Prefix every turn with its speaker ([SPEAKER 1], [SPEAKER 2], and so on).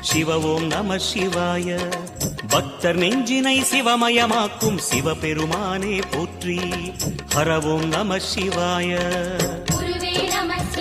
[SPEAKER 1] சிவ ஓம் நம சிவாய. பக்தர் நெஞ்சினை சிவமயமாக்கும் சிவபெருமானே போற்றி. ஹரவோம் நம சிவாய.